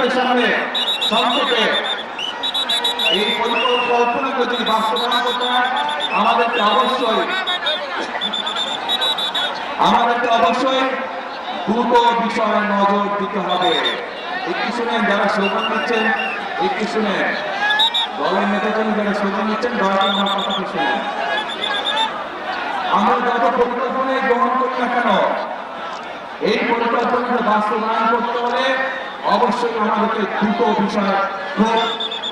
আপনাদের সামনে সংক্ষেপে এই পরিকল্পনাকে যদি বাস্তবায়ন করতে হয়, আমাদেরকে অবশ্যই আমাদেরকে অবশ্যই দুটো বিষয়ে নজর দিতে হবে। একটু শুনেন যারা স্লোগান দিচ্ছেন, একটু শুনেন দলের নেতাজন যারা স্লোগান দিচ্ছেন, দয়া আমার কথাটি শুনেন। আমরা যত পরিকল্পনায় গ্রহণ করি না কেন, এই পরিকল্পনাকে বাস্তবায়ন করতে হলে অবশ্যই আমাদেরকে দুটো বিষয় খুব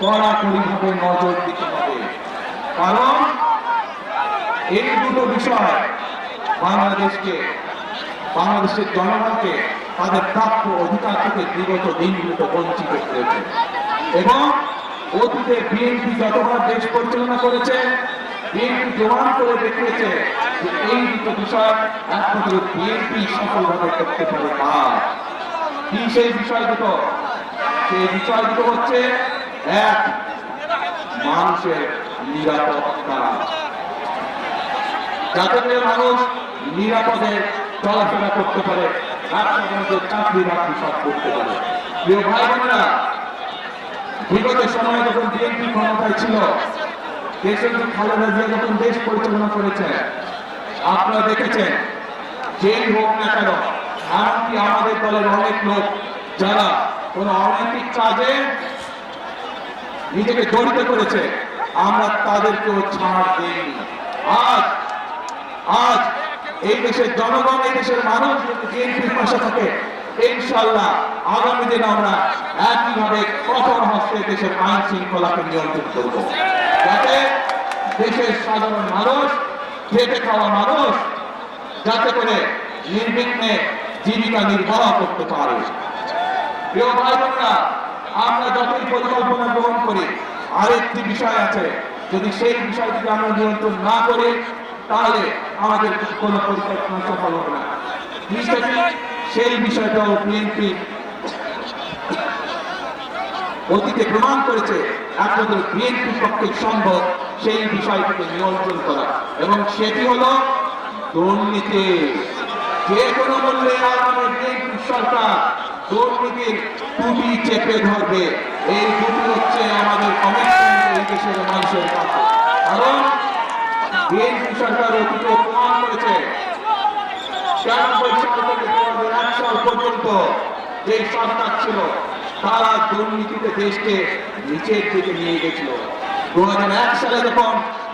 কড়াকড়িভাবে নজর দিতে হবে। কারণ এই দুটো বিষয় বাংলাদেশকে, বাংলাদেশের জনগণকে তাদের প্রাপ্য অধিকার থেকে বিগত দিনগুলোতে বঞ্চিত করেছে। এবং অতীতে বিএনপি যতবার দেশ পরিচালনা করেছে, বিএনপি প্রমাণ করে দেখিয়েছে যে এই দুটো বিষয় একমাত্র বিএনপি সফলভাবে করতে পারে কাজ কি সেই বিষয় দুটো? সেই বিষয় দুটো হচ্ছে এক, মানুষের নিরাপত্তা। যাতে করে মানুষ নিরাপদে চলাফেরা করতে পারে চাকরি বাকরি সব করতে পারে। প্রিয় ভাই বোনেরা বিগত সময়ে যখন বিএনপি ক্ষমতায় ছিল, দেশের খালেদা জিয়া যখন দেশ পরিচালনা করেছে আপনারা দেখেছেন, যেই হোক না কেন এমনকি আমাদের দলের অনেক লোক যারা কোনো অনৈতিক কাজে নিজেকে জড়িত করেছে, আমরা তাদেরকেও ছাড় দিইনি। আজ আজ এই দেশের জনগণ, এই দেশের মানুষ বিএনপির পাশে থাকে ইনশাল্লাহ আগামী দিনে আমরা একইভাবে কঠোর হস্তে দেশের আইন শৃঙ্খলাকে নিয়ন্ত্রণ করব। যাতে দেশের সাধারণ মানুষ, খেটে খাওয়া মানুষ, যাতে করে নির্বিঘ্নে জীবিকা নির্বাহ করতে পারে। প্রিয় ভাই বোনেরা আমরা যতই পরিকল্পনা গ্রহণ করি, আরেকটি বিষয় আছে, যদি সেই বিষয়টিকে আমরা নিয়ন্ত্রণ না করি, তাহলে আমাদের কোনো পরিকল্পনা সফল হবে না। সেই বিষয়টাও বিএনপি অতীতে প্রমাণ করেছে, একমাত্র বিএনপির পক্ষে সম্ভব সেই বিষয়টিকে নিয়ন্ত্রণ করা। এবং সেটি হলো দুর্নীতি। যে কোনো মূল্যে আগামী বিএনপি সরকার দুর্নীতির টুপি চেপে ধরবে। এই দুটি হচ্ছে আমাদের দেশের মানুষের কাছে। কারণ বিএনপি সরকার অতীতে প্রমাণ করেছে। সাল থেকে দু হাজার এক যে সরকার ছিল, তারা দুর্নীতিতে দেশকে নিচের দিকে নিয়ে গেছিল। দু হাজার এক সালে যখন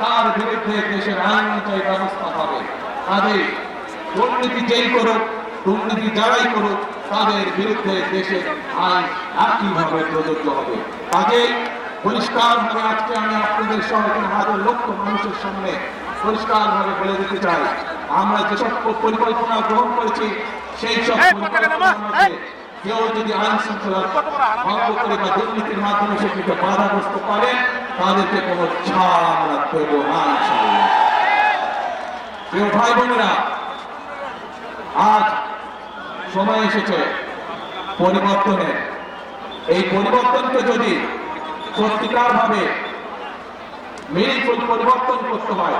তার বিরুদ্ধে দেশের আইন অনুযায়ী ব্যবস্থা হবে। কাজে দুর্নীতি যেই করুক দুর্নীতি যারাই করুক তাদের বিরুদ্ধে দেশের আইন একইভাবে প্রযোজ্য হবে। কাজে পরিষ্কার ভাবে আজকে আমি আপনাদের এখানে হাজার লক্ষ মানুষের সামনে পরিষ্কার ভাবে বলে দিতে চাই। আমরা যেসব পরিকল্পনা গ্রহণ করেছি সেই সব কেউ যদি আইন শৃঙ্খলা ভঙ্গ করে বা দুর্নীতির মাধ্যমে সেটিকে বাধাগ্রস্ত করে তাদেরকে কোনো ছাড় আমরা দেবো না ভাই বোনেরা আজ সময় এসেছে পরিবর্তনের এই পরিবর্তনকে যদি সত্যিকার ভাবে পরিবর্তন করতে হয়,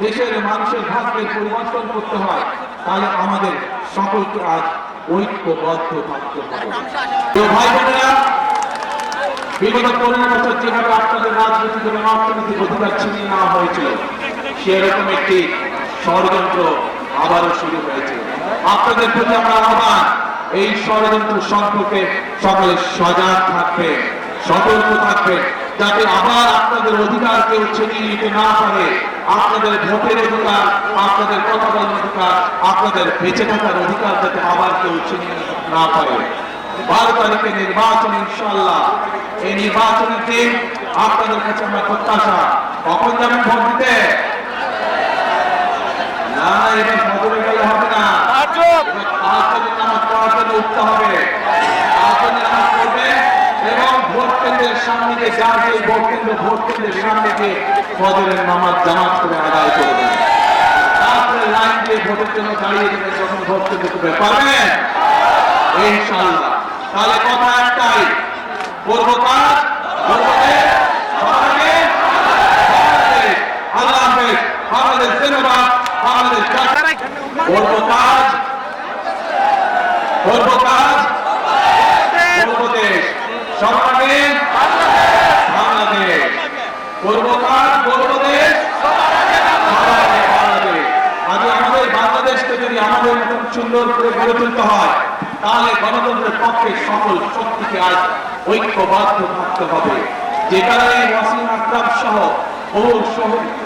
দেশের মানুষের ভাগ্যের পরিবর্তন করতে হয়, তাহলে আমাদের সকলকে আজ ঐক্যবদ্ধ থাকতে হবে। ভাই বোনেরা বিগত পনেরো বছর যেভাবে আপনাদের রাজনৈতিক এবং অর্থনৈতিক অধিকার ছিনিয়ে নেওয়া হয়েছিল, সেরকম একটি ষড়যন্ত্র আবারও শুরু হয়েছে। আপনাদের প্রতি আমার আহ্বান, এই ষড়যন্ত্র সম্পর্কে সকলে সজাগ থাকবে, সতর্ক থাকবে, যাতে আবার আপনাদের অধিকার কেউ ছিনিয়ে নিতে না পারে। আপনাদের ভোটের অধিকার, আপনাদের কথা বলার অধিকার, আপনাদের বেঁচে থাকার অধিকার যাতে আবার কেউ ছিনিয়ে না পারে। বারো তারিখে নির্বাচন ইনশাল্লাহ এই নির্বাচনের দিন আপনাদের কাছে আমার প্রত্যাশা। কখন যাবেন ভোট দিতে? না এবার ফজরে গেলে হবে না। এবার নামাজ পড়ার জন্য উঠতে হবে। তাড়াতাড়ি নামাজ পড়বে এবং ভোট যে ভোট কেন্দ্র ভোট কেন্দ্রের সামনে গিয়ে ফজরের নামাজ জামাত করে আদায় করবেন। তারপরে লাইন দিয়ে ভোটের জন্য দাঁড়িয়ে যখন ভোট কেন্দ্র করবে পারবেন? ইনশাআল্লাহ। তাহলে কথা একটাই করব কাজ আমাদের বাংলাদেশকে যদি আমাদের মতন সুন্দর করে গড়ে তুলতে হয় তাহলে গণতন্ত্রের পক্ষে সকল শক্তিকে আজ ঐক্যবদ্ধ থাকতে হবে। যে কারণে ওয়াসিম আকরাম সহ বহু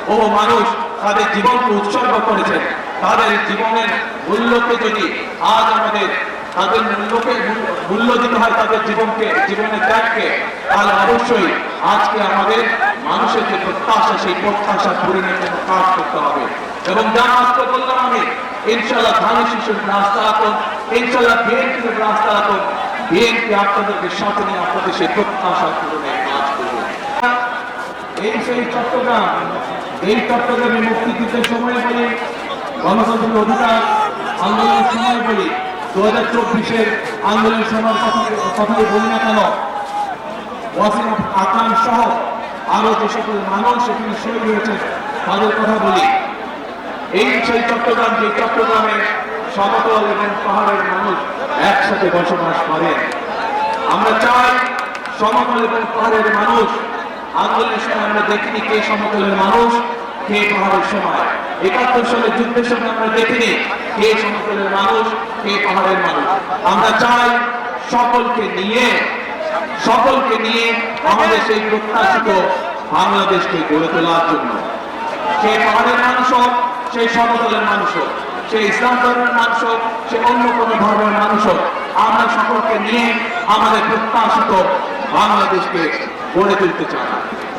বহু মানুষ তাদের জীবনকে উৎসর্গ করেছেন। তাদের জীবনের মূল্যকে যদি আজ আমাদের তাদের মূল্যকে মূল্য- দিতে হয় তাদের জীবনকে, জীবনের ত্যাগকে, তাহলে অবশ্যই আজকে আমাদের মানুষের যে প্রত্যাশা, সেই প্রত্যাশা জন্য কাজ করতে হবে। এবং যা আজকে বললাম আমি ইনশাল্লাহ ধানের শিশুর রাস্তা রাখুন ইনশাল্লাহ বিএনপির রাস্তা রাখুন বিএনপি আপনাদেরকে সাথে নিয়ে আপনাদের সেই প্রত্যাশা পূরণের কাজ করবে। এই সেই চট্টগ্রাম, এই চট্টগ্রামে মুক্তিযুদ্ধের সময় বলি, গণতন্ত্রের অধিকার আন্দোলনের সময় বলি দু হাজার চব্বিশের আন্দোলনের সময় কথা কথাই বলি না কেন? ওয়াসিম আকরাম সহ আরও যে সকল মানুষ সেখানে শহীদ হয়েছে, তাদের কথা বলি। এই সেই চট্টগ্রাম যে চট্টগ্রামে সমতল এবং পাহাড়ের মানুষ একসাথে বসবাস করেন আমরা চাই সমতল এবং পাহাড়ের মানুষ, আন্দোলনের সময় আমরা দেখিনি কে সমতলের মানুষ, কে পাহাড়ের সময়। একাত্তর সালের যুদ্ধের সময় আমরা দেখিনি কে সমতলের মানুষ, কে পাহাড়ের মানুষ। আমরা চাই সকলকে নিয়ে সকলকে নিয়ে আমাদের সেই প্রত্যাশিত বাংলাদেশকে গড়ে তোলার জন্য। সেই পাহাড়ের মানুষ হোক সেই সমতলের মানুষ হোক, সেই ইসলাম ধর্মের মানুষ হোক সে অন্য কোনো ধর্মের মানুষ হোক, আমরা সকলকে নিয়ে আমাদের প্রত্যাশিত বাংলাদেশকে গড়ে তুলতে চাই।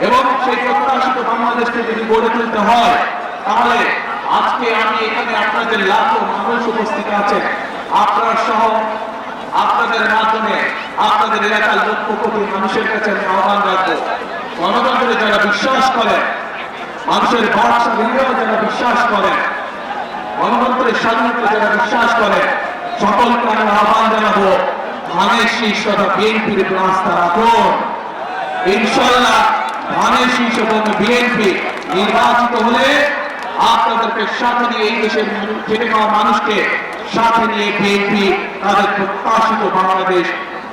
এবং সেই প্রত্যাশিত বাংলাদেশকে যদি গড়ে তুলতে হয়, তাহলে আজকে আমি এখানে আপনাদের লাখো মানুষ উপস্থিত আছেন আপনার সহ আপনাদের মাধ্যমে আপনাদের এলাকার লক্ষ কোটি মানুষের কাছে আহ্বান রাখব। গণতন্ত্রে যারা বিশ্বাস করেন মানুষের বাক স্বাধীনতায় যারা বিশ্বাস করেন গণতন্ত্রের স্বাধীনতা যারা বিশ্বাস করেন সকলকে আমি আহ্বান জানাব, ধানের শীর্ষ বিএনপির রাখুন ইনশাল্লাহ ধানের শীর্ষ বিএনপি নির্বাচিত হলে আপনাদেরকে সাথে নিয়ে এই দেশের মানুষকে সাথে নিয়ে বিএনপি তাদের প্রত্যাশিত বাংলাদেশ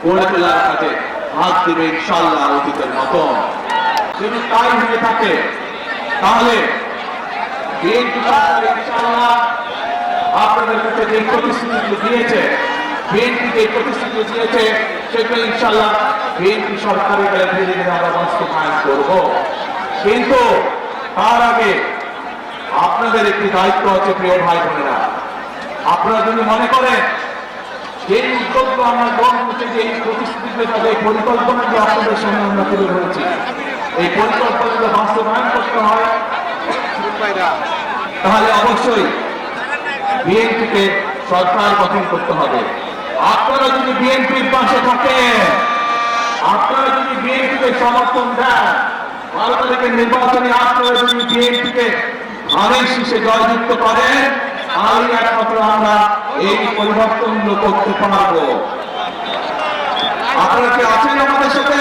গড়ে তোলার কাজে হাত দেবে ইনশাল্লাহ অতীতের মতন যদি তাই হয়ে থাকে তাহলে আপনাদের প্রতিশ্রুতি প্রতিশ্রুতি তার আগে আপনাদের একটি দায়িত্ব আছে, প্রিয় ভাই বোনেরা। আপনারা যদি মনে করেন যে উদ্যোগ আমরা গ্রহণ করছি যে এই প্রতিশ্রুতিতে তাদের পরিকল্পনাকে আপনাদের সামনে আমরা তুলে ধরেছি। এই পরিকল্পনাকে বাস্তবায়ন করতে হয়। তাহলে অবশ্যই বিএনপিকে সরকার গঠন করতে হবে। আপনারা যদি বিএনপির পাশে থাকেন, আপনারা যদি বিএনপিকে সমর্থন দেন বারো তারিখের নির্বাচনে আপনারা যদি বিএনপিকে ধানের শীষে জয়যুক্ত করেন তাহলে একমাত্র আমরা এই পরিবর্তনগুলো করতে পারব। আপনারা কি আছেন আমাদের সাথে?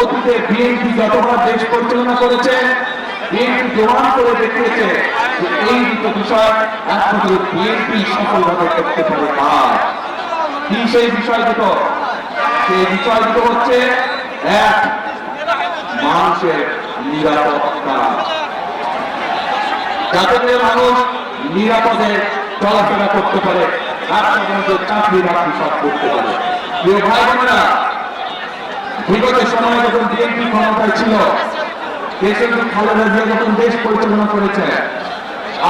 অতীতে বিএনপি যতবার দেশ পরিচালনা করেছে, বিএনপি প্রমাণ করে দেখিয়েছে যে এই দুটো বিষয় একমাত্র বিএনপি সফলভাবে করতে পারে কাজ কি সেই বিষয় দুটো? সেই বিষয় দুটো হচ্ছে এক, মানুষের নিরাপত্তা। যাতে করে মানুষ নিরাপদে চলাফেরা করতে পারে মধ্যে চাকরি বাকরি সব করতে পারে। প্রিয় ভাই বোনেরা বিগত সময়ে যখন বিএনপি ক্ষমতায় ছিল দেশের খালেদা জিয়া যখন দেশ পরিচালনা করেছে,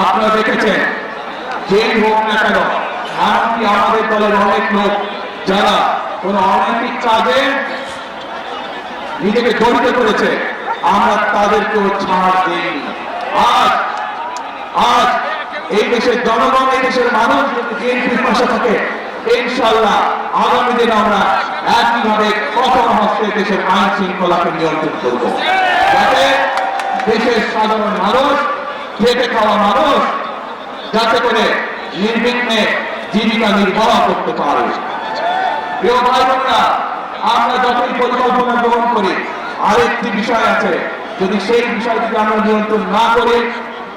আপনারা দেখেছেন, যেই হোক না কেন এমনকি আমাদের দলের অনেক লোক যারা কোন অনৈতিক কাজে নিজেকে জড়িত করেছে, আমরা তাদেরকেও ছাড় দেই আজ আজ এই দেশের জনগণ, এই দেশের মানুষ যদি বিএনপির পাশে থাকে ইনশাল্লাহ আগামী দিনে আমরা একইভাবে কঠোর হস্তে দেশের আইন শৃঙ্খলাকে নিয়ন্ত্রণ করব। যাতে দেশের সাধারণ মানুষ, খেটে খাওয়া মানুষ যাতে করে নির্বিঘ্নে জীবিকা নির্বাহ করতে পারে। প্রিয় ভাই বোনেরা আমরা যতই পরিকল্পনা গ্রহণ করি, আরেকটি বিষয় আছে, যদি সেই বিষয়টিকে আমরা নিয়ন্ত্রণ না করি,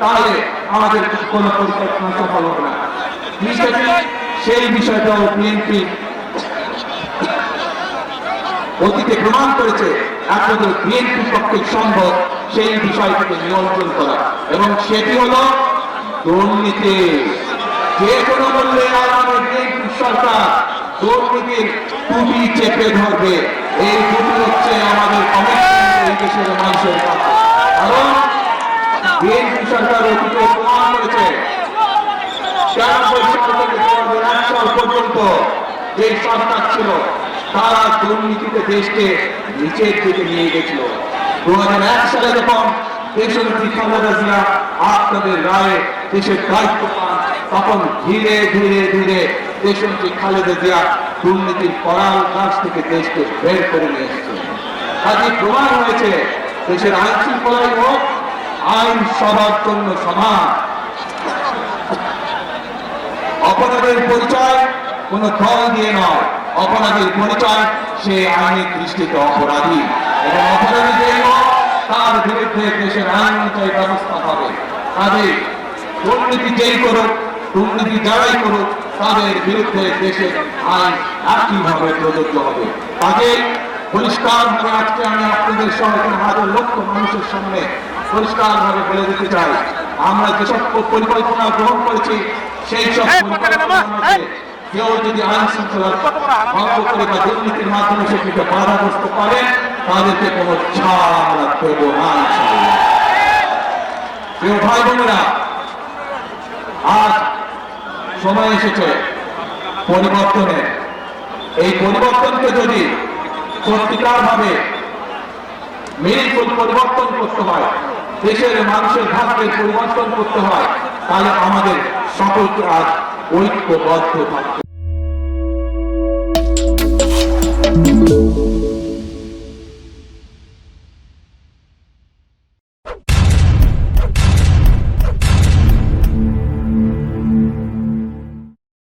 তাহলে আমাদের কোনো পরিকল্পনা সফল হবে না। সেই বিষয়টাও বিএনপি অতীতে প্রমাণ করেছে একমাত্র বিএনপি পক্ষে সম্ভব সেই বিষয়টিকে নিয়ন্ত্রণ করা। এবং সেটি হলো দুর্নীতি। যে কোনো মূল্যে আগামী বিএনপি সরকার দুর্নীতির টুপি চেপে ধরবে। এই টুপি হচ্ছে আমাদের দেশের মানুষের কারণ বিএনপি সরকার অতীতে প্রমাণ করেছে, ছিয়ানব্বই সাল থেকে দু হাজার পর্যন্ত যে সরকার ছিল তারা দুর্নীতিতে দেশকে নিচের দিকে নিয়ে গেছিল। দু হাজার এক সালে যখন খালেদা জিয়া আপনাদের রায়ে দেশের দায়িত্ব তখন ধীরে ধীরে ধীরে দেশনেত্রী খালেদা জিয়া দুর্নীতির করাল কাজ থেকে দেশকে বের করে নিয়ে এসেছে। কাজে প্রমাণ হয়েছে, দেশের আইন শৃঙ্খলাই হোক আইন সবার জন্য সমান। অপরাধের পরিচয় কোন দল দিয়ে নয়। অপরাধের পরিচয় সে আইনের দৃষ্টিতে অপরাধী। এবং অপরাধী যে তার বিরুদ্ধে দেশের আইন অনুযায়ী ব্যবস্থা হবে। কাজে দুর্নীতি যেই করুক দুর্নীতি যারাই করুক তাদের বিরুদ্ধে দেশের আইন একইভাবে প্রযোজ্য হবে। কাজে পরিষ্কার ভাবে আজকে আমি আপনাদের সঙ্গে হাজার লক্ষ মানুষের সামনে পরিষ্কার ভাবে বলে দিতে চাই। আমরা যেসব পরিকল্পনা গ্রহণ করেছি সেই সব এই, কেউ যদি আইন শৃঙ্খলা ভঙ্গ করে বা দুর্নীতির মাধ্যমে সেটিকে বাধাগ্রস্ত করে, তাদেরকে কোনো ছাড় দেব না ভাই বোনেরা আজ সময় এসেছে এই পরিবর্তনকে যদি সত্যিকার ভাবে মেরিকুল পরিবর্তন করতে হয়, দেশের মানুষের ভাগ্যের পরিবর্তন করতে হয়, তাহলে আমাদের সকলকে আজ ঐক্যবদ্ধ থাকতে